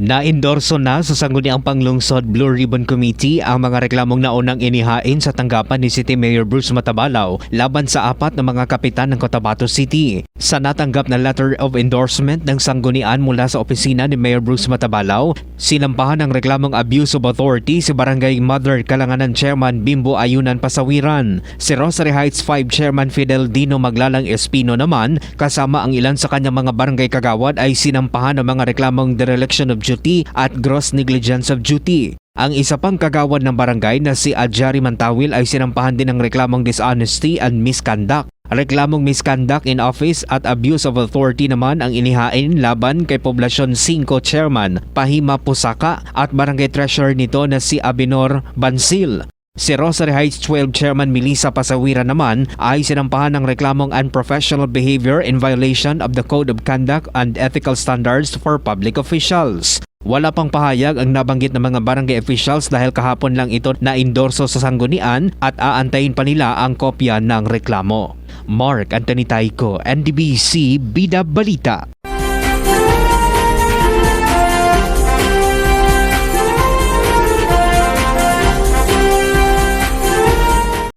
Na-endorso na sa Sangguniang Panglungsod Blue Ribbon Committee ang mga reklamong naunang inihain sa tanggapan ni City Mayor Bruce Matabalaw laban sa apat na mga kapitan ng Cotabato City. Sa natanggap na letter of endorsement ng sanggunian mula sa opisina ni Mayor Bruce Matabalaw, sinampahan ng reklamong abuse of authority si Barangay Mother Kalanganan Chairman Bimbo Ayunan Pasawiran. Si Rosary Heights 5 Chairman Fidel Dino Maglalang Espino naman kasama ang ilan sa kanyang mga barangay kagawad ay sinampahan ng mga reklamong dereliction of duty at gross negligence of duty. Ang isa pang kagawad ng barangay na si Adjari Mantawil ay sinampahan din ng reklamong dishonesty and misconduct. Reklamong misconduct in office at abuse of authority naman ang inihain laban kay Poblasyon 5 Chairman Pahima Pusaka at Barangay Treasurer nito na si Abinor Bansil. Si Rosary Heights 12 Chairman Melissa Pasawira naman ay sinampahan ng reklamong unprofessional behavior in violation of the Code of Conduct and Ethical Standards for Public Officials. Wala pang pahayag ang nabanggit ng mga barangay officials dahil kahapon lang ito na-endorso sa sanggunian at aantayin pa nila ang kopya ng reklamo. Mark Anthony Taiko, NDBC Bida Balita.